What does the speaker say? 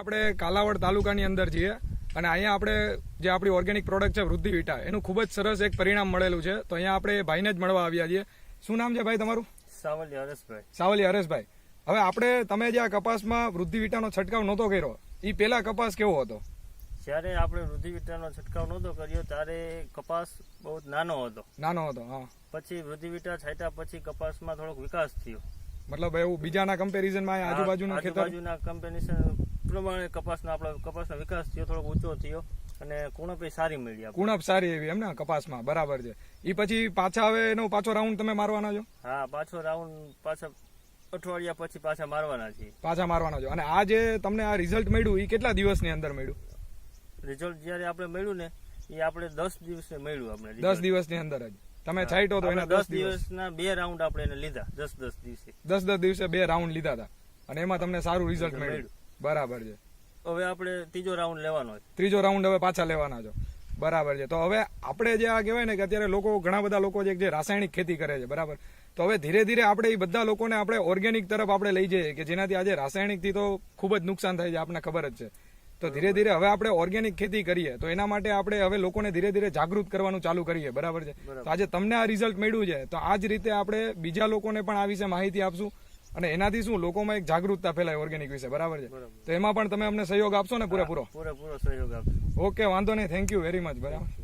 આપણે કાલાવડ તાલુકાની અંદર છીએ અને અહીંયા આપણે જે આપણી ઓર્ગેનિક પ્રોડક્ટ છે વૃદ્ધિ વિટા એનું ખૂબ જ સરસ એક પરિણામ મળેલું છે. તો અહીંયા આપણે ભાઈને જ મળવા આવ્યા છીએ. શું નામ છે ભાઈ તમારું? સાવલી હરેશભાઈ. સાવલી હરેશભાઈ. હવે આપણે તમે જે આ કપાસમાં વૃદ્ધિ વિટાનો છંટકાવ નહોતો કર્યો એ પેલા કપાસ કેવો હતો? જ્યારે આપણે વૃદ્ધિ વિટાનો છંટકાવ નહોતો કર્યો ત્યારે કપાસ બહુ નાનો હતો. નાનો હતો હા. પછી વૃદ્ધિ વિટા છાંટ્યા પછી કપાસમાં થોડોક વિકાસ થયો. મતલબ એવું બીજાના કમ્પેરિઝનમાં આજુબાજુના ખેતર આજુબાજુના કમ્પેનિશન પ્રમાણે કપાસનો આપણો કપાસનો વિકાસ થયો થોડોક ઊંચો થયો અને કુણપ સારી મળી આપણે. કુણપ સારી એવી એમ ને કપાસમાં બરાબર છે. એ પછી પાછા હવે એનો પાછો રાઉન્ડ તમે મારવાના છો? હા પાછો રાઉન્ડ પાછા અઠવાડિયા પછી પાછા મારવાના છીએ. પાછા મારવાના છો. અને આ જે તમને આ રિઝલ્ટ મળ્યું એ કેટલા દિવસની અંદર મળ્યું? રિઝલ્ટ જ્યારે આપણે મળ્યું ને એ આપણે દસ દિવસે મળ્યું આપણે દસ દિવસની અંદર જ. તમે છાંટ્યો તો એના દસ દિવસના બે રાઉન્ડ આપણે એને લીધા દસ દસ દિવસે. દસ દસ દિવસે બે રાઉન્ડ લીધા હતા. અને એમાં તમને સારું રિઝલ્ટ મળ્યું. બરાબર છે. હવે આપણે ત્રીજો રાઉન્ડ લેવાનો છે. ત્રીજો રાઉન્ડ હવે પાછા લેવાના છો. બરાબર છે. તો હવે આપણે જે આ કહેવાય ને કે અત્યારે લોકો ઘણા બધા લોકો જે રાસાયણિક ખેતી કરે છે બરાબર? તો હવે ધીરે ધીરે આપણે એ બધા લોકોને આપણે ઓર્ગેનિક તરફ આપણે લઈ જઈએ કે જેનાથી આજે રાસાયણિકથી તો ખૂબ જ નુકસાન થાય છે આપણને ખબર જ છે. તો ધીરે ધીરે હવે આપણે ઓર્ગેનિક ખેતી કરીએ. તો એના માટે આપણે હવે લોકોને ધીરે ધીરે જાગૃત કરવાનું ચાલુ કરીએ બરાબર છે? તો આજે તમને આ રિઝલ્ટ મળ્યું છે તો આ જ રીતે આપણે બીજા લોકોને પણ આ વિશે માહિતી આપશું. અને એનાથી શું લોકોમાં એક જાગૃતતા ફેલાય ઓર્ગેનિક વિશે બરાબર છે? તો એમાં પણ તમે અમને સહયોગ આપશો ને પૂરેપૂરો? પૂરેપૂરો સહયોગ આપશો. ઓકે વાંધો નહીં થેન્ક યુ વેરી મચ બરાબર.